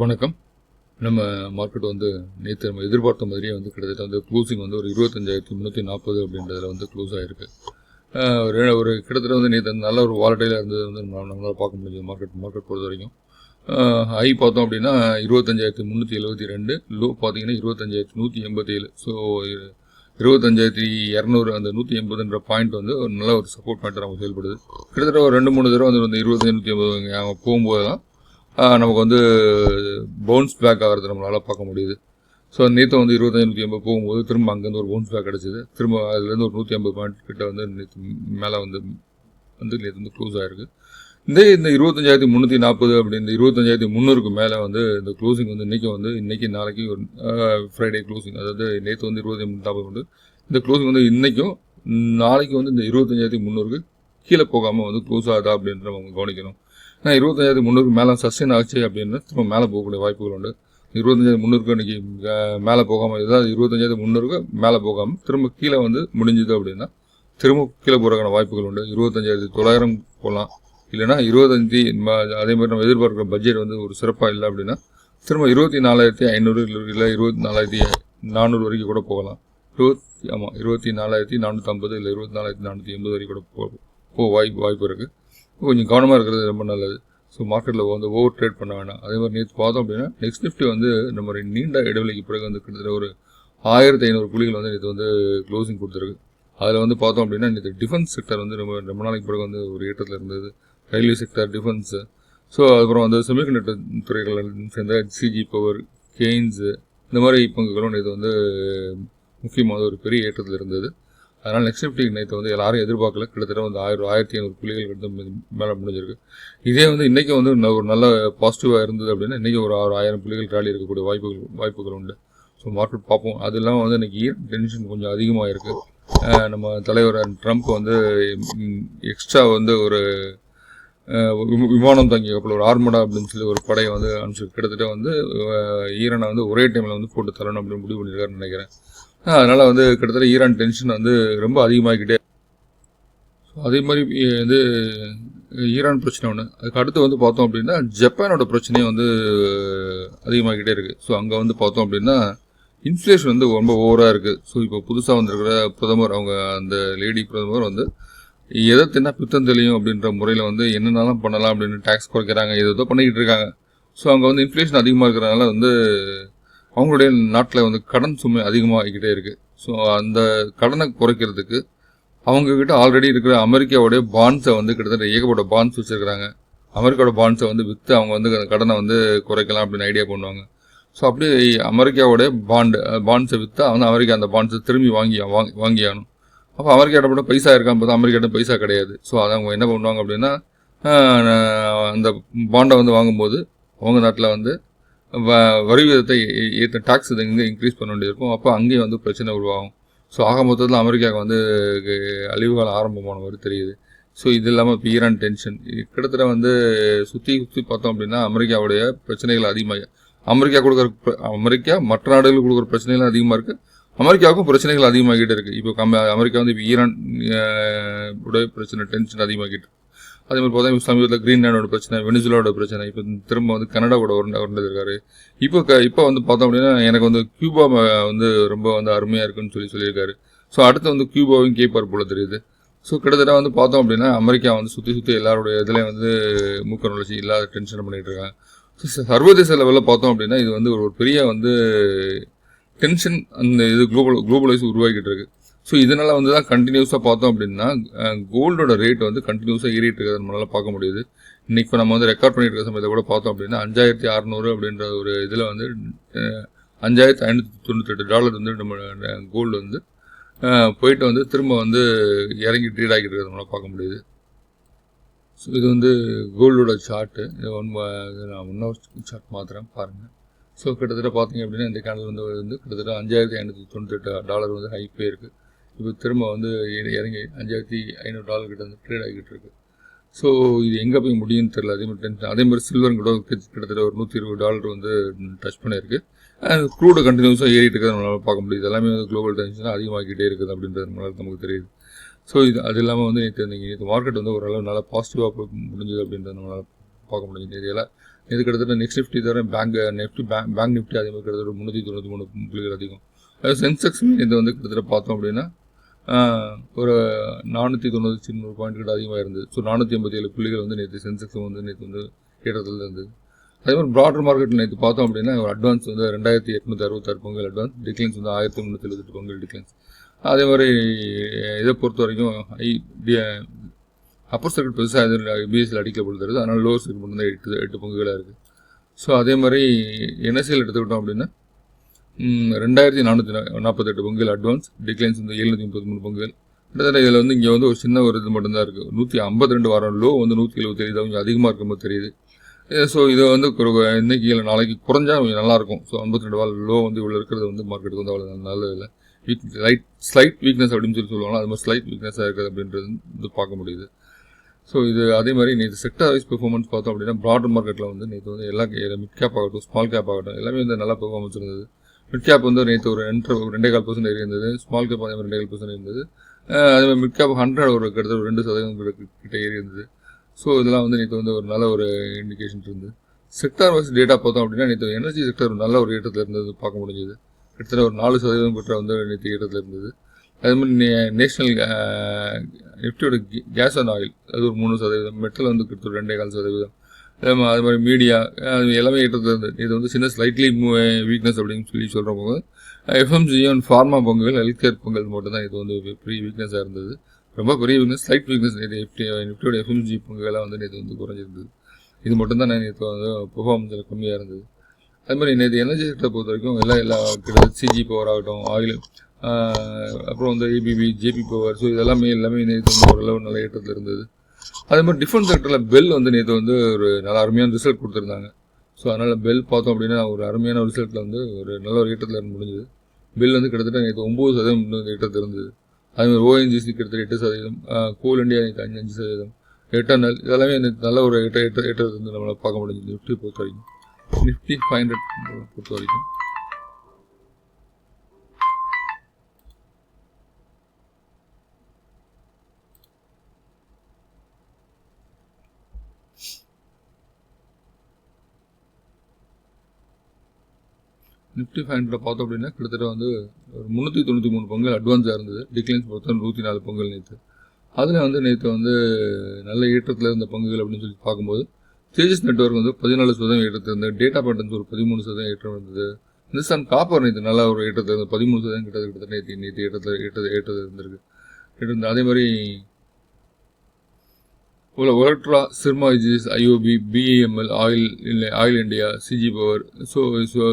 வணக்கம். நம்ம மார்க்கெட் வந்து நேற்று நம்ம எதிர்பார்த்த மாதிரியே வந்து கிட்டத்தட்ட வந்து க்ளோசிங் வந்து ஒரு இருபத்தஞ்சாயிரத்தி முந்நூற்றி நாற்பது அப்படின்றதில் வந்து க்ளோஸ் ஆகிருக்கு ஒரு கிட்டத்தட்ட வந்து நேற்று நல்ல ஒரு வாலட்டைலாக இருந்தது வந்து நம்மளால் பார்க்க முடிஞ்சது மார்க்கெட் மார்க்கெட் பொறுத்த வரைக்கும் ஹை பார்த்தோம் அப்படின்னா இருபத்தஞ்சாயிரத்தி முந்நூற்றி எழுபத்தி ரெண்டு லோ பார்த்தீங்கன்னா இருபத்தஞ்சாயிரத்தி நூற்றி எண்பத்தி ஏழு ஸோ இருபத்தஞ்சாயிரத்தி இரநூறு அந்த நூற்றி எண்பதுன்ற பாயிண்ட் வந்து ஒரு நல்ல ஒரு சப்போர்ட் பாயிண்ட் நமக்கு செயல்படுது. கிட்டத்தட்ட ஒரு ரெண்டு மூணு தடவை வந்து இருபத்தஞ்சு நூற்றி எண்பது போகும்போது தான் நமக்கு வந்து பவுன்ஸ் பேக் ஆகிறது நம்மளால் பார்க்க முடியுது. ஸோ நேற்று வந்து இருபத்தஞ்சு நூற்றி ஐம்பது போகும்போது திரும்ப அங்கேருந்து ஒரு பவுன்ஸ் பேக் கிடச்சிது. திரும்ப அதுலேருந்து ஒரு நூற்றி ஐம்பது பாயிண்ட் கிட்ட வந்து நேற்று மேலே வந்து வந்து நேற்று வந்து க்ளோஸ் ஆகிருக்கு இந்த இந்த இருபத்தஞ்சாயிரத்தி முந்நூற்றி நாற்பது அப்படி இந்த இருபத்தஞ்சாயிரத்தி முந்நூறுக்கு மேலே வந்து இந்த க்ளோசிங் வந்து இன்றைக்கி வந்து இன்றைக்கி நாளைக்கு ஒரு ஃப்ரைடே க்ளோசிங் அதாவது நேற்று வந்து இருபத்தி நாற்பது உண்டு. இந்த க்ளோசிங் வந்து இன்றைக்கும் நாளைக்கு வந்து இந்த இருபத்தஞ்சாயிரத்தி முந்நூறுக்கு கீழே போகாமல் வந்து க்ளோஸ் ஆகுதா அப்படின்ற நம்ம கவனிக்கணும். ஏன்னா இருபத்தஞ்சாயிரத்தி முந்நூறுக்கு மேலே சஸ்டெயின் ஆச்சு அப்படின்னா திரும்ப மேலே போகக்கூடிய வாய்ப்புகள் உண்டு. இருபத்தஞ்சாயிரத்தி முந்நூறுக்கு இன்றைக்கி மேலே போகாமல் ஏதாவது இருபத்தஞ்சாயிரத்தி முந்நூறுக்கு மேலே போகாமல் திரும்ப கீழே வந்து முடிஞ்சுது அப்படின்னா திரும்ப கீழே போகிறதுக்கான வாய்ப்புகள் உண்டு. இருபத்தஞ்சாயிரத்தி தொள்ளாயிரம் போகலாம் இல்லைனா இருபத்தஞ்சி அதே மாதிரி நம்ம எதிர்பார்க்குற பட்ஜெட் வந்து ஒரு சிறப்பாக இல்லை அப்படின்னா திரும்ப இருபத்தி நாலாயிரத்தி ஐநூறு இல்லை இருபத்தி நாலாயிரத்தி நானூறு வரைக்கும் கூட போகலாம். இருபத்தி ஆமாம் இருபத்தி நாலாயிரத்தி நானூற்றம்பது இல்லை இருபத்தி நாலாயிரத்தி நானூற்றி எண்பது வரைக்கும் கூட போ போக வாய்ப்பு வாய்ப்பு இருக்குது கொஞ்சம் கவனமாக இருக்கிறது ரொம்ப நல்லது. ஸோ மார்க்கெட்டில் வந்து ஓவர் ட்ரேட் பண்ண வேணாம். அதே மாதிரி நேற்று பார்த்தோம் அப்படின்னா நெக்ஸ்ட் நிஃப்டி வந்து நம்ம நீண்ட இடைவெளிக்கு பிறகு வந்து கிட்டத்தட்ட ஒரு ஆயிரத்தி ஐநூறு புள்ளிகள் வந்து நேற்று வந்து க்ளோசிங் கொடுத்துருக்கு. அதில் வந்து பார்த்தோம் அப்படின்னா நேற்று டிஃபென்ஸ் செக்டர் வந்து ரொம்ப ரொம்ப நாளைக்கு பிறகு வந்து ஒரு ஏற்றத்தில் இருந்தது. ரயில்வே செக்டர் டிஃபென்ஸு ஸோ அதுக்கப்புறம் வந்து செமிகண்டக்டர் துறைகள் சேர்ந்த சிஜி பவர் கெயின்ஸு இந்த மாதிரி பங்குகளும் இது வந்து முக்கியமாக ஒரு பெரிய ஏற்றத்தில் இருந்தது. அதனால் நெக்ஸ்ட் ஃபிஃப்டி நேற்று வந்து எல்லாரும் எதிர்பார்க்கல. கிட்டத்தட்ட வந்து ஆயிரம் ஆயிரத்தி ஐநூறு புள்ளிகள் வந்து மேலே முடிஞ்சிருக்கு. இதே வந்து இன்றைக்கி வந்து ஒரு நல்ல பாசிட்டிவாக இருந்தது அப்படின்னா இன்றைக்கி ஒரு ஆறு ஆயிரம் புள்ளிகள் ராலி இருக்கக்கூடிய வாய்ப்புகள் வாய்ப்புகள் உண்டு. ஸோ மார்க்கெட் பார்ப்போம். அது இல்லாமல் வந்து இன்றைக்கி டென்ஷன் கொஞ்சம் அதிகமாக இருக்குது நம்ம தலைவர் ட்ரம்ப் வந்து எக்ஸ்ட்ரா வந்து ஒரு விமானம் தங்கிய கப்பல் ஒரு ஆர்மடா அப்படின்னு சொல்லி ஒரு படையை வந்து அனுப்பிச்சு கிட்டத்தட்ட வந்து ஈரனை வந்து ஒரே டைமில் வந்து போட்டு தரணும் அப்படின்னு முடிவு பண்ணியிருக்காருன்னு நினைக்கிறேன். அதனால் வந்து கிட்டத்தட்ட ஈரான் டென்ஷன் வந்து ரொம்ப அதிகமாகிக்கிட்டே அதே மாதிரி வந்து ஈரான் பிரச்சனை ஒன்று அதுக்கு அடுத்து வந்து பார்த்தோம் அப்படின்னா ஜப்பானோட பிரச்சனையும் வந்து அதிகமாகிக்கிட்டே இருக்குது ஸோ அங்கே வந்து பார்த்தோம் அப்படின்னா இன்ஃப்ளேஷன் வந்து ரொம்ப ஓவராக இருக்குது ஸோ இப்போ புதுசாக வந்திருக்கிற பிரதமர் அவங்க அந்த லேடி பிரதமர் வந்து எதை தின்னா பித்தம் தெளியும் அப்படின்ற முறையில் வந்து என்னென்னலாம் பண்ணலாம் அப்படின்னு டேக்ஸ் குறைக்கிறாங்க எதோ பண்ணிக்கிட்டு இருக்காங்க. ஸோ அங்கே வந்து இன்ஃப்ளேஷன் அதிகமாக இருக்கிறனால வந்து அவங்களுடைய நாட்டில் வந்து கடன் சுமை அதிகமாகிக்கிட்டே இருக்குது ஸோ அந்த கடனை குறைக்கிறதுக்கு அவங்கக்கிட்ட ஆல்ரெடி இருக்கிற அமெரிக்காவுடைய பாண்ட்ஸை வந்து கிட்டத்தட்ட ஏகப்பட்ட பாண்ட்ஸ் வச்சுருக்கிறாங்க. அமெரிக்காவோட பாண்ட்ஸை வந்து விற்று அவங்க வந்து கடனை வந்து குறைக்கலாம் அப்படின்னு ஐடியா பண்ணுவாங்க. ஸோ அப்படி அமெரிக்காவோடைய பாண்டு பாண்ட்ஸை விற்றா வந்து அமெரிக்கா அந்த பாண்ட்ஸை திரும்பி வாங்கி வாங்கி வாங்கியானும் அப்போ அமெரிக்காட்ட மட்டும் பைசா இருக்கான்னு பார்த்தா அமெரிக்காட்ட பைசா கிடையாது. ஸோ அதை அவங்க என்ன பண்ணுவாங்க அப்படின்னா அந்த பாண்டை வந்து வாங்கும்போது அவங்க நாட்டில் வந்து வரி விதத்தை ஏற்ற டாக்ஸ் இதை இங்கே இன்க்ரீஸ் பண்ண வேண்டியிருக்கும். அப்போ அங்கேயும் வந்து பிரச்சனை உருவாகும். ஸோ ஆக மொத்தத்தில் அமெரிக்காவுக்கு வந்து அழிவுகாலம் ஆரம்பமான மாதிரி தெரியுது. ஸோ இது இல்லாமல் இப்போ ஈரான் டென்ஷன் கிட்டத்தட்ட வந்து சுற்றி சுற்றி பார்த்தோம் அப்படின்னா அமெரிக்காவுடைய பிரச்சனைகள் அதிகமாக அமெரிக்கா கொடுக்குற அமெரிக்கா மற்ற நாடுகளுக்கு கொடுக்குற பிரச்சனைகள் அதிகமாக இருக்குது அமெரிக்காவுக்கும் பிரச்சனைகள் அதிகமாகிட்டு இருக்குது இப்போ கம் அமெரிக்கா வந்து இப்போ ஈரான் உடைய பிரச்சனை டென்ஷன் அதிகமாகிட்டு அதே மாதிரி பார்த்தா சமீபத்தில் கிரீன்லாண்டோட பிரச்சனை வெனிசுலாவோட பிரச்சனை இப்போ திரும்ப வந்து கனடாவோட உருண்ட உருண்டிருக்காரு இப்போ க இப்போ வந்து பார்த்தோம் அப்படின்னா எனக்கு வந்து கியூபா வந்து ரொம்ப வந்து அருமையாக இருக்குன்னு சொல்லி சொல்லியிருக்காரு. ஸோ அடுத்து வந்து கியூபாவையும் கேட்பார் போல தெரியுது. ஸோ கிட்டத்தட்ட வந்து பார்த்தோம் அப்படின்னா அமெரிக்கா வந்து சுற்றி சுற்றி எல்லாருடைய இதுலேயும் வந்து மூக்க நுழைச்சி இல்லாத டென்ஷன் பண்ணிகிட்டு இருக்காங்க. ஸோ சர்வதேச லெவலில் பார்த்தோம் அப்படின்னா இது வந்து ஒரு பெரிய வந்து டென்ஷன் அந்த இது குளோபல் குளோபலைஸ் உருவாக்கிட்டு இருக்கு. ஸோ இதனால் வந்து தான் கண்டினியூஸாக பார்த்தோம் அப்படின்னா கோல்டோட ரேட் வந்து கண்டினியூஸாக ஏறிட்டு இருக்கிறத நம்மளால் பார்க்க முடியுது. இன்றைக்கி இப்போ நம்ம வந்து ரெக்கார்ட் பண்ணிட்டு இருக்க சமயத்தை கூட பார்த்தோம் அப்படின்னா அஞ்சாயிரத்தி அறநூறு அப்படின்ற ஒரு இதில் வந்து அஞ்சாயிரத்தி ஐநூற்றி தொண்ணூத்தெட்டு டாலர் வந்து நம்ம கோல்டு வந்து போயிட்டு வந்து திரும்ப வந்து இறங்கி ட்ரீட் ஆகிட்டு இருக்கிறத நம்மளால் பார்க்க முடியுது. ஸோ இது வந்து கோல்டோட சார்ட்டு இது ஒன் நான் இன்னொரு சார்ட் மாத்திரம் பாருங்கள் ஸோ கிட்டத்தட்ட பார்த்தீங்க அப்படின்னா இந்த கேண்டல் வந்து வந்து கிட்டத்தட்ட அஞ்சாயிரத்தி ஐநூற்றி தொண்ணூத்தெட்டு டாலர் வந்து ஹை இருக்குது இப்போ திரும்ப வந்து இறங்கி அஞ்சாயிரத்தி ஐநூறு டாலர் கிட்ட வந்து ட்ரேட் ஆகிட்டு இருக்கு. ஸோ இது எங்கே போய் முடியும்னு தெரியல. அதே மாதிரி டென்ஷன் அதே மாதிரி சில்வர் கூட கிட்டத்தட்ட ஒரு நூற்றி இருபது டாலர் வந்து டச் பண்ணியிருக்கு. க்ரூடு கண்டினியூஸாக ஏறிட்டு இருக்கிறத நம்மளால் பார்க்க முடியுது. எல்லாமே வந்து குளோபல் டென்ஷன் அதிகமாகிக்கிட்டே இருக்குது அப்படின்றது நம்மளால் நமக்கு தெரியுது. ஸோ இது அது இல்லாமல் வந்து நேற்று நேற்று மார்க்கெட் வந்து ஓரளவு நல்லா பாசிட்டிவாக முடிஞ்சது அப்படின்றது நம்மளால் பார்க்க முடியும் இது எல்லாம் இது கிட்டத்தட்ட நெக்ஸ்ட் நிஃப்டி தவிர bank Nifty bank bank Nifty அதே மாதிரி கிட்டத்தட்ட முந்நூற்றி தொண்ணூற்றி மூணு புள்ளிகள் அதிகம். அதாவது சென்செக்ஸ் இது வந்து கிட்டத்தட்ட பார்த்தோம் அப்படின்னா ஒரு நானூற்றி தொண்ணூற்றி நூறு பாயிண்ட் கிட்ட அதிகமாக இருந்தது. ஸோ நானூற்றி ஐம்பத்தி ஏழு புள்ளிகள் வந்து நேற்று சென்செக்ஸ் வந்து நேற்று வந்து ஏற்றத்தில் இருந்தது அதே மாதிரி ப்ராடர் மார்க்கெட் நேற்று பார்த்தோம் அப்படின்னா ஒரு அட்வான்ஸ் வந்து ரெண்டாயிரத்தி எட்நூற்றி அறுபத்தாறு பொங்கல் அட்வான்ஸ் டிக்ளைன்ஸ் வந்து ஆயிரத்தி முந்நூற்றி எழுபத்தெட்டு பொங்கல் டிக்ளைன்ஸ் அதே மாதிரி இதை பொறுத்த வரைக்கும் ஐ அப்பர் சர்க்கிட் பெருசாக எதுவும் பிஎஸ்சியில் அடிக்கப்படுகிறது அதனால் லோவர் சர்க்கிட் மட்டும் தான் எட்டு எட்டு பங்குகளாக இருக்குது ஸோ அதே மாதிரி என்எஸ்சியில் எடுத்துக்கிட்டோம் அப்படின்னா ரெண்டாயிரத்தி நானூற்றி நாற்பத்தெட்டு பங்குகள் அட்வான்ஸ் டிக்ளைன்ஸ் வந்து எழுநூற்றி முப்பத்தி மூணு பங்குகள் கிட்டத்தட்ட இதில் வந்து இங்கே வந்து ஒரு சின்ன ஒரு இது மட்டும்தான் இருக்குது நூற்றி ஐம்பத்தி ரெண்டு வாரம் லோ வந்து நூற்றி எழுபத்தேழு இது கொஞ்சம் அதிகமாக இருக்கும்போது தெரியுது. ஸோ இதை வந்து இன்னைக்கு இல்லை நாளைக்கு குறைஞ்சா கொஞ்சம் நல்லாயிருக்கும் ஸோ ஐம்பத்தி ரெண்டு வாரம் லோ வந்து இவ்வளோ இருக்கிறது வந்து மார்க்கெட்டுக்கு வந்து அவ்வளோ நல்லது இல்லை. வீக் லைட் ஸ்லைட் வீக்னஸ் அப்படின்னு சொல்லி சொல்லுவாங்க. அது மாதிரி ஸ்லைட் வீக்னஸாக இருக்குது அப்படின்றது வந்து பார்க்க முடியுது. ஸோ இது அதே மாதிரி நேற்று செக்டர் வைஸ் பெர்ஃபார்மன்ஸ் பார்த்தோம் அப்படின்னா ப்ராட் மார்க்கெட்டில் வந்து நேற்று வந்து எல்லா மிட் கேப் ஆகட்டும் ஸ்மால் கேப் ஆகட்டும் எல்லாமே வந்து நல்லா பெர்ஃபார்மன்ஸ் இருந்தது. மிட் கேப் வந்து நேற்று ஒரு ரெண்டு ரெண்டே கால் பர்சன்ட் இருந்தது ஸ்மால் கேப் அதே மாதிரி ரெண்டே கால் பர்சன்ட் இருந்தது அதேமாதிரி அதே மிட் கேப் ஹண்ட்ரட் ஒரு கிட்டத்தட்ட ஒரு ரெண்டு சதவீதம் கிட்ட- கிட்ட ஏறி இருந்தது ஸோ இதெல்லாம் வந்து நேற்று வந்து ஒரு நல்ல ஒரு இண்டிகேஷன் இருந்தது. செக்டார் வைஸ் டேட்டா பார்த்தோம் அப்படின்னா நேற்று எனர்ஜி செக்டர் நல்ல ஒரு ஏற்றத்தில் இருந்தது பார்க்க முடிஞ்சது. கிட்டத்தட்ட ஒரு நாலு சதவீதம் கிட்ட வந்து நேற்று ஏற்றத்தில் இருந்தது. அதே மாதிரி நே- நேஷனல் நிஃப்டியோட கே- கேஸ் அண்ட் ஆயில் அது ஒரு மூணு சதவீதம். மெட்டல் வந்து கிட்டத்தட்ட ஒரு ரெண்டே கால் சதவீதம். அது மாதிரி மீடியா அது எல்லாமே ஏற்றத்தில் இருந்தது இது வந்து சின்ன ஸ்லைட்லி வீக்னஸ் eh, அப்படின்னு சொல்லி சொல்கிற போது எஃப்எம்ஜி ஃபார்மா பொங்கல் ஹெல்த் கேர் பொங்கல் மட்டும்தான் இது வந்து பெரிய வீக்னஸாக இருந்தது. ரொம்ப பெரிய வீக்னஸ் ஸ்லைட் வீக்னஸ் இது நிஃப்டியோட எஃப்எம்ஜி பொங்கலாம் வந்து நேற்று வந்து குறைஞ்சிருந்தது. இது மட்டும்தான் நேற்று வந்து பெர்ஃபார்மன்ஸில் கம்மியாக இருந்தது. அது மாதிரி நேற்று எனர்ஜி செக்டரை பொறுத்த வரைக்கும் எல்லா எல்லா கிட்டத்தட்ட சிஜி பவர் ஆகட்டும் ஆயில் அப்புறம் வந்து ஏபிபி ஜேபி பவர் ஸோ இதெல்லாமே எல்லாமே நேற்று வந்து ஓரளவு நல்ல ஏற்றத்தில் இருந்தது. அதே மாதிரி டிஃபென்ஸ் செக்டரில் பெல் வந்து நேற்று வந்து ஒரு நல்ல அருமையான ரிசல்ட் கொடுத்துருந்தாங்க. ஸோ அதனால் பெல் பார்த்தோம் அப்படின்னா ஒரு அருமையான ரிசல்ட்டில் வந்து ஒரு நல்ல ஒரு ஈட்டத்தில் இருந்து முடிஞ்சது. பெல் வந்து கிட்டத்தட்ட நேற்று ஒம்பது சதவீதம் ஈட்டத்தில் இருந்தது. அதேமாதிரி ஓஎன்ஜிசி கிட்டத்தட்ட எட்டு சதவீதம் கோல் இண்டியா நேற்று அஞ்சு அஞ்சு சதவீதம். எட்டர்னல் இதெல்லாமே நேற்று நல்ல ஒரு எட்ட எட்ட ஏற்றத்தை வந்து நம்மளால் பார்க்க முடிஞ்சது. நிஃப்டி பொறுத்த வரைக்கும். நிஃப்டி ஃபைவ் ஹண்ட்ரட் பொறுத்த வரைக்கும். நிஃப்டி ஃபைவ் ஹண்ட்ரட் பார்த்தோம் அப்படின்னா கிட்டத்தட்ட வந்து ஒரு முந்நூற்றி தொண்ணூற்றி மூணு பொங்கல் அட்வான்ஸாக இருந்தது. டிக்ளைன்ஸ் பொறுத்த நூற்றி நாலு பொங்கல் நேற்று அதில் வந்து நேற்று வந்து நல்ல ஏற்றத்தில் இருந்த பங்குகள் அப்படின்னு சொல்லி பார்க்கும்போது தேஜஸ் நெட்வொர்க் வந்து பதினாலு சதவீதம் ஏற்றத்தில் இருந்தது. டேட்டா பேட்டர்ன்ஸ் ஒரு பதிமூணு சதவீதம் ஏற்றம் இருந்தது. இந்துஸ்தான் காப்பர் நேற்று நல்ல ஒரு ஏற்றத்தில் இருந்தது பதிமூணு சதவீதம் கிட்டத்தட்ட நேற்று நேற்று ஏற்றத்தில் ஏற்றது ஏற்றது இருந்திருக்கு. ஏற்றிருந்தது அதே மாதிரி உல ஒலக்ட்ரா சிர்மாஜிஸ் ஐஓபி பிஏஎம்எல் ஆயில் இல்லை Oil India CG power so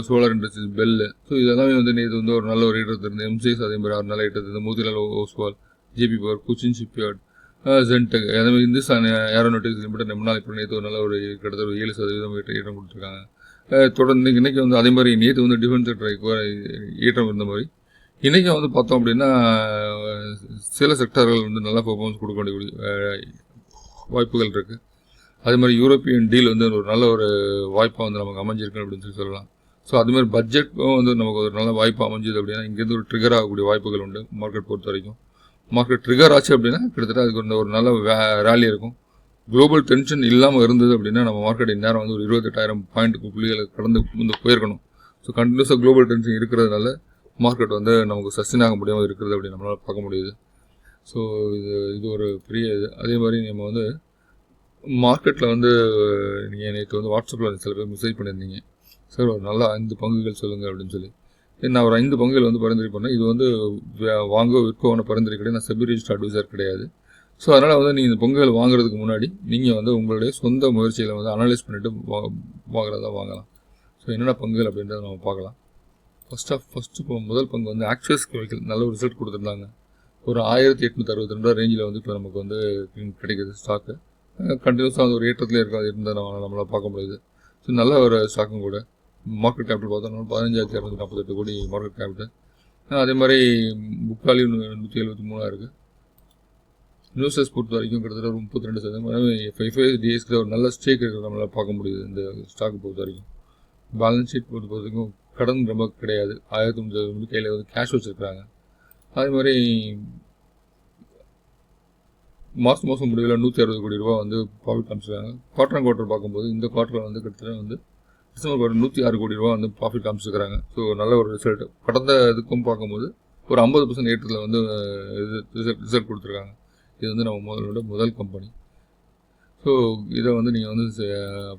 solar industries BEL so இதெல்லாமே வந்து நேற்று வந்து ஒரு நல்ல ஒரு ஈட்டத்தில் இருந்தது எம்சிஎஸ் அதே மாதிரி ஒரு நல்ல ஈட்டத்தில் இருந்தது Motilal Oswal JP power Cochin shipyard Zentec அதே மாதிரி இந்துஸ்தான் ஏரோநாட்டிக்ஸ் லிமிடெட் ரொம்ப நாள் இப்போ நேற்று ஒரு நல்ல ஒரு கிட்டத்தட்ட ஒரு ஏழு சதவீதம் ஈட்டம் கொடுத்துருக்காங்க. தொடர்ந்து இன்னைக்கு வந்து அதே மாதிரி நேற்று வந்து டிஃபென்ஸ் செக்டர் ஈட்டம் இருந்த மாதிரி இன்றைக்கி வந்து பார்த்தோம் அப்படின்னா சில செக்டர்கள் வந்து நல்ல பெர்ஃபார்மன்ஸ் கொடுக்க வேண்டிய வாய்ப்புகள் இருக்குது அதே மாதிரி யூரோப்பியன் டீல் வந்து ஒரு நல்ல ஒரு வாய்ப்பாக வந்து நமக்கு அமைஞ்சிருக்கு அப்படின்னு சொல்லி சொல்லலாம். ஸோ அதுமாதிரி பட்ஜெட்டும் வந்து நமக்கு ஒரு நல்ல வாய்ப்பு அமைஞ்சுது அப்படின்னா இங்கேருந்து ஒரு ட்ரிகர் ஆகக்கூடிய வாய்ப்புகள் உண்டு மார்க்கெட் பொறுத்த வரைக்கும். மார்க்கெட் ட்ரிகர் ஆச்சு அப்படின்னா கிட்டத்தட்ட அதுக்கு ஒரு நல்ல ரேலி இருக்கும். குளோபல் டென்ஷன் இல்லாமல் இருந்தது அப்படின்னா நம்ம மார்க்கெட் இந்நேரம் வந்து ஒரு இருபத்தெட்டாயிரம் பாயிண்ட்டுக்கு புள்ளிகளை கடந்து வந்து போயிருக்கணும். ஸோ கண்டினியூஸாக குளோபல் டென்ஷன் இருக்கிறதுனால மார்க்கெட் வந்து நமக்கு சஸ்டின் ஆக முடியாமல் இருக்கிறது அப்படின்னு நம்மளால் பார்க்க முடியுது. ஸோ இது இது ஒரு பெரிய இது. அதே மாதிரி நம்ம வந்து மார்க்கெட்டில் வந்து நீங்கள் நேற்று வந்து வாட்ஸ்அப்பில் சில பேர் மெசேஜ் பண்ணியிருந்தீங்க. சார் ஒரு நல்ல ஐந்து பங்குகள் சொல்லுங்கள் அப்படின்னு சொல்லி. நான் ஒரு ஐந்து பங்குகள் வந்து பரிந்துரை பண்ணேன். இது வந்து வாங்க விற்கவான பரிந்துரை கிடையாது. நான் செபி ரிஜிஸ்டர் அட்வைசர் கிடையாது. ஸோ அதனால் வந்து நீங்கள் இந்த பங்குகள் வாங்குறதுக்கு முன்னாடி நீங்கள் வந்து உங்களுடைய சொந்த முயற்சியில் வந்து அனலைஸ் பண்ணிவிட்டு வா வாங்குறதா வாங்கலாம். ஸோ என்னென்ன பங்குகள் அப்படின்றத நம்ம பார்க்கலாம். ஃபஸ்ட் ஆஃப் ஃபஸ்ட்டு இப்போ முதல் பங்கு வந்து ஆக்சுவல்ஸ் கெமிக்கல் நல்ல ஒரு ரிசல்ட் கொடுத்துருந்தாங்க. ஒரு ஆயிரத்தி எட்நூற்றி அறுபத்தி ரெண்டு ரேஞ்சில் வந்து இப்போ நமக்கு வந்து கிடைக்கிது ஸ்டாக்கு கண்டினியூஸாக வந்து ஒரு ஏற்றத்தில் இருக்க இருந்தால் நம்ம நம்மளால் பார்க்க முடியுது. ஸோ நல்ல ஒரு ஸ்டாக்கும் கூட. மார்க்கெட் கேபிட்டல் பார்த்தோம்னா பதினஞ்சாயிரத்தி இரநூத்தி நாற்பத்தெட்டு கோடி மார்க்கெட் கேபிட்டல் அதே மாதிரி புக் நூற்றி எழுபத்தி மூணாக இருக்குது நியூஸஸ் பொறுத்த வரைக்கும் கிட்டத்தட்ட ஒரு முப்பத்தி ரெண்டு சதவீதம் ஃபைவ் ஃபைவ் டேஸ்க்கு ஒரு நல்ல ஸ்டேக் இருக்கிறத நம்மளால் பார்க்க முடியுது இந்த ஸ்டாக் பொறுத்த வரைக்கும். பேலன்ஸ் ஷீட் பொறுத்த வரைக்கும் கடன் ரொம்ப கிடையாது. ஆயிரத்தி முந்நூறு கையில் வந்து கேஷ் வச்சுருக்காங்க அதே மாதிரி மார்ச் மாதம் முடிவில் நூற்றி அறுபது கோடி ரூபா வந்து ப்ராஃபிட் காமிச்சிருக்காங்க. குவார்டர் குவார்டர் பார்க்கும்போது இந்த குவார்ட்டரில் வந்து கிட்டத்தட்ட வந்து டிசம்பர் குவார்டர் நூற்றி ஆறு கோடி ரூபா வந்து ப்ராஃபிட் காமிச்சிருக்காங்க ஸோ நல்ல ஒரு ரிசல்ட் கடந்த இதுக்கும் பார்க்கும்போது ஒரு ஐம்பது பர்சன்ட் ஏற்றத்தில் வந்து இது ரிசல்ட் ரிசல்ட் கொடுத்துருக்காங்க. இது வந்து நம்ம முதலோட முதல் கம்பெனி ஸோ இதை வந்து நீங்கள் வந்து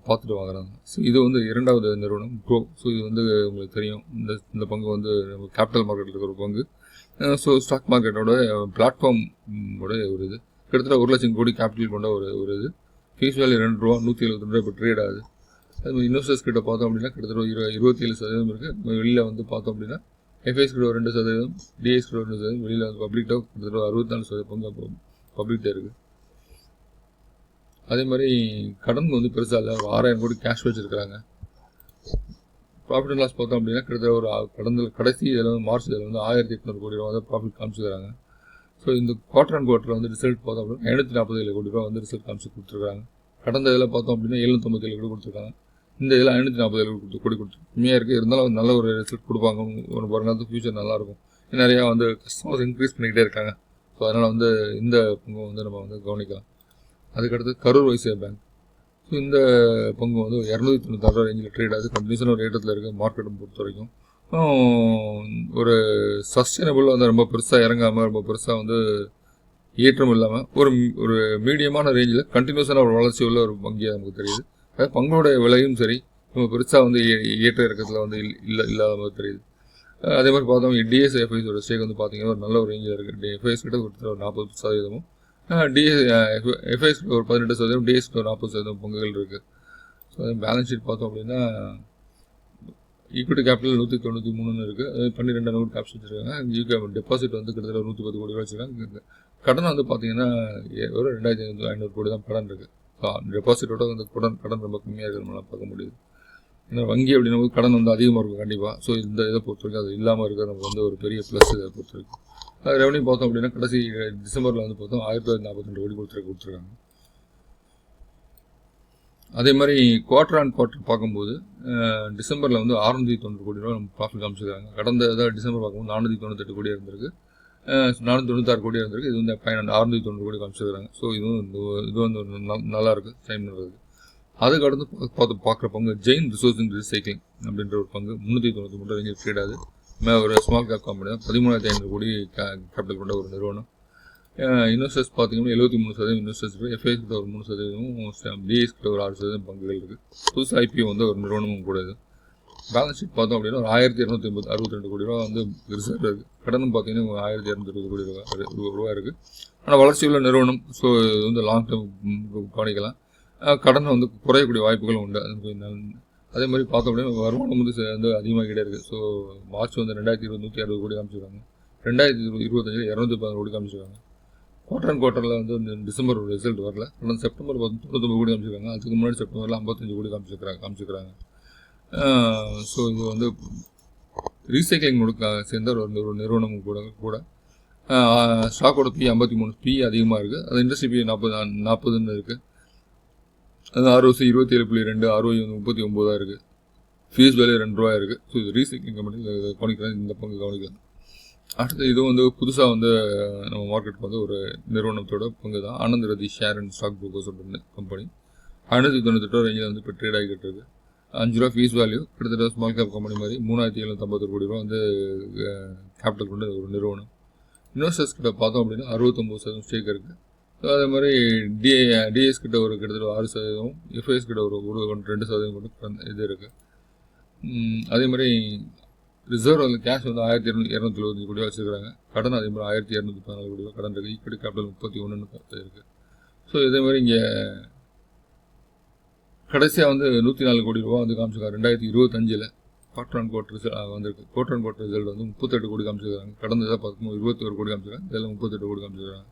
பார்த்துட்டு வாங்குறாங்க ஸோ இது வந்து இரண்டாவது நிறுவனம் ப்ரோ ஸோ இது வந்து உங்களுக்கு தெரியும். இந்த இந்த பங்கு வந்து நம்ம கேபிட்டல் மார்க்கெட்டில் இருக்கிற ஒரு பங்கு. ஸோ ஸ்டாக் மார்க்கெட்டோட பிளாட்ஃபார்ம் உடைய ஒரு இது. கிட்டத்தட்ட ஒரு லட்சம் கோடி கேபிட்டல் கொண்ட ஒரு ஒரு இது. ஃபீஸ் வேல்யூ ரெண்டு ரூபா நூற்றி எழுபத்தி ரூபா இப்போ ட்ரேட் ஆகுது. அது மாதிரி இன்வெஸ்டர்ஸ் கிட்ட பார்த்தோம் அப்படின்னா கிட்டத்தட்ட ஒரு இரு இருபத்தேழு சதவீதம் இருக்குது வெளியில் வந்து பார்த்தோம் அப்படின்னா எஃப்ஐஸ் கிட்ட ஒரு ரெண்டு சதவீதம் டிஎஸ் கிட்ட ஒரு ரெண்டு சதவீதம் வெளியில் வந்து பப்ளிக்டாக கிட்டத்தட்ட ஒரு அறுபத்தாலு சதவீதம் பங்கு பப்ளிக் இருக்குது அதே மாதிரி கடன் வந்து பெருசாக இல்லை. ஒரு ஆறாயிரம் கோடி கேஷ் வச்சுருக்காங்க ப்ராஃபிட் அண்ட் லாஸ் பார்த்தோம் அப்படின்னா கிட்டத்தட்ட ஒரு கடந்த கடைசி இதில் வந்து மார்ச் இதில் வந்து ஆயிரத்தி எட்நூறு கோடி ரூபா வந்து ப்ராஃபிட் காமிச்சிருக்காங்க ஸோ இந்த குவார்டர் அண்ட் குவார்டர் வந்து ரிசல்ட் பார்த்தோம் அப்படின்னா ஐநூற்றி நாற்பது ஏழு கோடி ரூபா வந்து ரிசல்ட் காமிச்சு கொடுத்துருக்காங்க. கடந்த இதில் பார்த்தோம் அப்படின்னா எழுநூத்தொம்பத்தி ஏழு கோடி கொடுத்துருக்காங்க. இந்த இதில் ஐநூற்றி நாற்பது ஏழு கொடுத்து கொடி கொடுத்து கம்மியாக இருக்குது இருந்தாலும் நல்ல ஒரு ரிசல்ட் கொடுப்பாங்க. ஒரு நாள் ஃபியூச்சர் நல்லாயிருக்கும் நிறையா வந்து கஸ்டமர்ஸ் இன்க்ரீஸ் பண்ணிக்கிட்டே இருக்காங்க. ஸோ அதனால் வந்து இந்த பங்கு வந்து நம்ம வந்து கவனிக்கலாம். அதுக்கடுத்து கரூர் வைசிய பேங்க் ஸோ இந்த பங்கு வந்து இரநூத்தி தொண்ணூத்தாறு ரேஞ்சில் ட்ரேட் ஆகுது. கண்டினியூஸான ஒரு ஏற்றத்தில் இருக்குது மார்க்கெட்டை பொறுத்த வரைக்கும். ஒரு சஸ்டைனபிள் வந்து ரொம்ப பெருசாக இறங்காமல் ரொம்ப பெருசாக வந்து ஏற்றம் இல்லாமல் ஒரு ஒரு மீடியமான ரேஞ்சில் கண்டினியூஸான ஒரு வளர்ச்சி உள்ள ஒரு வங்கியாக நமக்கு தெரியுது. அதாவது பங்குடைய விலையும் சரி நம்ம பெருசாக வந்து ஏ- ஏற்ற இறக்கத்தில் வந்து இல்- இல்லை இல்லாத மாதிரி தெரியுது. அதே மாதிரி பார்த்தோம் டிஎஸ்எஃப்ஐஸோட ஸ்டேக் வந்து பார்த்தீங்கன்னா ஒரு நல்ல ஒரு ரேஞ்சில் இருக்குது டிஎஃப்ஐஸ் கிட்ட ஒரு ஒரு நாற்பது சதவீதமும் டிஎஸ் எஃப்ஐஎஸ் ஒரு பதினெட்டு சதவீதம் டிஎஸ் ஒரு நாற்பது சதவீதம் பங்குகள் இருக்குது ஸோ அதே பேலன்ஸ் ஷீட் பார்த்தோம் அப்படின்னா ஈக்விட்டி கேபிட்டல் நூற்றி தொண்ணூற்றி மூணுன்னு இருக்குது அது பன்னிரெண்டு நூறு கேப்ஸ் வச்சுருக்காங்க. யூகே டெபாசிட் வந்து கிட்டத்தட்ட ஒரு நூற்றி பத்து கோடி ரூபா வச்சுருக்காங்க. கடன் வந்து பார்த்தீங்கன்னா ஏ- ஒரு ரெண்டாயிரத்தி ஐநூறு கோடி தான் கடன் இருக்குது டெபாசிட்டோட வந்து கடன் கடன் ரொம்ப கம்மியாக இருக்கிற நம்மளால் பார்க்க முடியுது. ஏன்னா வங்கி அப்படின்னும் போது கடன் வந்து அதிகமாக இருக்கும் கண்டிப்பாக ஸோ இந்த இதை பொறுத்த வரைக்கும் அது இல்லாமல் இருக்கிறது நமக்கு வந்து ஒரு பெரிய ப்ளஸ் இதை பொறுத்த வரைக்கும். ரெவன்யூ பார்த்தோம் அப்படின்னா கடைசி டிசம்பரில் வந்து பார்த்தோம் ஆயிரத்தி தொள்ளாயிரத்தி நாற்பத்தி ரெண்டு கோடி கொடுத்துரு கொடுத்துருக்காங்க. அதே மாதிரி குவார்டர் ஆன் குவார்டர் பார்க்கும்போது டிசம்பரில் வந்து அறுநூத்தி தொண்ணூறு கோடி ரூபா நம்ம ப்ராஃபிட் காமிச்சிருக்காங்க. கடந்த இதாக டிசம்பர் பார்க்கும்போது நானூற்றி தொண்ணூத்தெட்டு கோடி இருந்திருக்கு. நானூற்றி தொண்ணூத்தாறு கோடி இருந்திருக்கு. இது வந்து பையன் அறுநூத்தி தொண்ணூறு கோடி காமிச்சிருக்காங்க. ஸோ இதுவும் இது வந்து ஒரு நல்லா இருக்குது டைம் பண்ணுறது அதுக்கு அடுத்து பார்த்து பார்க்குற பங்கு ஜெயின் ரிசோர்சிங் ரீசைக்ளிங் அப்படின்ற ஒரு பங்கு. முந்நூற்றி தொண்ணூற்றி மூணு ரேஞ்சில் ட்ரேட் ஆகுது. ஒரு ஸ்மால் கேப் கம்பெனி தான். பதிமூணாயிரத்தி ஐநூறு கோடி கேபிட்டல் கொண்ட ஒரு நிறுவனம். இன்வெஸ்டர்ஸ் பார்த்தீங்கன்னா எழுபத்தி மூணு சதவீதம் இன்வெஸ்டர்ஸ் இருக்குது எஃப்ஐஎஸ் கிட்ட ஒரு மூணு சதவீதமும் பிஎஸ் கிட்ட ஒரு ஆறு சதவீதம் பங்குகள் இருக்குது புதுசு ஐபிஓ வந்து ஒரு நிறுவனமும் கூட இது. பேலன்ஸ் ஷீட் பார்த்தோம் அப்படின்னா ஒரு ஆயிரத்தி இரநூத்தி ஐம்பது அறுபத்தி ரெண்டு கோடி ரூபா வந்து ரிசர்வ் இருக்குது கடனும் பார்த்தீங்கன்னா ஒரு ஆயிரத்தி இரநூத்தி இருபது கோடி ரூபா ரூபா இருக்குது ஆனால் வளர்ச்சி உள்ள நிறுவனம் ஸோ இது வந்து லாங் டேர்ம் கவனிக்கலாம். கடன் வந்து குறையக்கூடிய வாய்ப்புகளும் உண்டு. அதே மாதிரி பார்த்தோம் அப்படின்னா வருமானம் வந்து வந்து அதிகமாகிட்டே இருக்குது ஸோ மார்ச் வந்து ரெண்டாயிரத்தி இருபது நூற்றி அறுபது கோடி காமிச்சிருக்காங்க. ரெண்டாயிரத்தி இருபது இருபத்தஞ்சில் இரநூத்தி பதினோரு கோடி காமிச்சிருக்காங்க. குவார்டர் அண்ட் குவார்ட்டரில் வந்து இந்த டிசம்பர் ரிசல்ட் வரல. ஆனால் செப்டம்பர் வந்து தொண்ணூத்தொம்பது கோடி காமிச்சிருக்காங்க. அதுக்கு முன்னாடி செப்டம்பரில் ஐம்பத்தஞ்சு கோடி காமிச்சிருக்கிறாங்க. காமிச்சிருக்கிறாங்க ஸோ இது வந்து ரீசைக்ளிங் முழுக்க சேர்ந்த ஒரு ஒரு நிறுவனம் கூட கூட. ஸ்டாக்கோட பி ஐம்பத்தி மூணு பி அதிகமாக இருக்குது அது இண்டஸ்ட்ரி பி நாற்பது நாற்பதுன்னு இருக்குது அது ஆர்ஓசி இருபத்தி ஏழு புள்ளி ரெண்டு ஆர்ஓஐ வந்து முப்பத்தி ஒம்போதாக இருக்குது ஃபீஸ் வேல்யூ ரெண்டு ரூபா இருக்குது ஸோ இது ரீசைக்ளிங் கம்பெனி கவனிக்கிறேன். இந்த பங்கு கவனிக்கலாம். அடுத்து இது வந்து புதுசாக வந்து நம்ம மார்க்கெட்டுக்கு வந்து ஒரு நிறுவனத்தோட பங்கு தான். Anand Rathi share and stock brokers company ஐநூற்றி தொண்ணூத்தெட்டு ரேஞ்சில் வந்து இப்போ ட்ரேட் ஆகிட்டு இருக்கு. அஞ்சு ரூபா ஃபீஸ் வேல்யூ கிட்டத்தட்ட ஸ்மால் கேப் கம்பெனி மாதிரி மூணாயிரத்தி எழுநூத்தம்பது கோடி ரூபா வந்து கேபிட்டல் கொண்ட ஒரு நிறுவனம். இன்வெஸ்டர்ஸ் கிட்ட பார்த்தோம் அப்படின்னா அறுபத்தொம்பது சதவீதம் ஸ்டேக் இருக்குது ஸோ அதே மாதிரி டிஏ டிஎஸ் கிட்ட ஒரு கிட்டத்தட்ட ஆறு சதவீதம் எஃப்ஐஎஸ் கிட்ட ஒரு ஒரு ரெண்டு சதவீதம் கொண்டு இது இருக்குது அதே மாதிரி ரிசர்வ் வந்து கேஷ் வந்து ஆயிரத்தி இரநூத்தி இரநூத்தி எழுபத்தஞ்சு கோடி வச்சுருக்காங்க. கடன் அதே மாதிரி ஆயிரத்தி இரநூத்தி பதினாலு கோடி கடன் இருக்குது ஈக்விட்டி கேபிட்டல் முப்பத்தி ஒன்றுன்னு பார்த்து இருக்குது ஸோ இதே மாதிரி இங்கே கடைசியாக வந்து நூற்றி நாலு கோடி ரூபா வந்து காமிச்சிருக்காங்க. ரெண்டாயிரத்தி இருபத்தஞ்சில் குவார்டர் அண்ட் குவார்டர் ரிசல்ட் வந்திருக்கு. குவார்டர் அண்ட் குவார்டர் ரிசல்ட் வந்து முப்பத்தெட்டு கோடி காமிச்சிருக்காங்க. கடந்த இதாக பார்க்கும்போது இருபத்தி ஒரு கோடி காமிச்சிருக்காங்க. இதில் முப்பத்தெட்டு கோடி காமிச்சிருக்காங்க.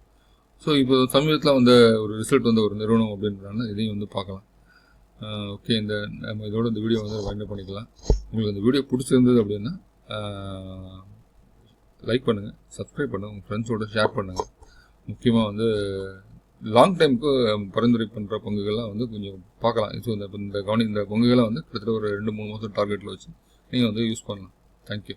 ஸோ இப்போ சமீபத்தில் வந்த ஒரு ரிசல்ட் வந்த ஒரு நிறுவனம் அப்படின்றனால இதையும் வந்து பார்க்கலாம். ஓகே இந்த நம்ம இதோட இந்த வீடியோ வந்து வைண்ட் பண்ணிக்கலாம். உங்களுக்கு இந்த வீடியோ பிடிச்சிருந்தது அப்படின்னா லைக் பண்ணுங்கள் சப்ஸ்கிரைப் பண்ணுங்கள் உங்கள் ஃப்ரெண்ட்ஸோட ஷேர் பண்ணுங்கள் முக்கியமாக வந்து லாங் டைமுக்கு பரிந்துரை பண்ணுற பங்குகள்லாம் வந்து கொஞ்சம் பார்க்கலாம். ஸோ இந்த இந்த கவனி இந்த பொங்குகள்லாம் வந்து கிட்டத்தட்ட ஒரு ரெண்டு மூணு மாதம் டார்கெட்டில் வச்சு நீங்கள் வந்து யூஸ் பண்ணலாம். தேங்க்யூ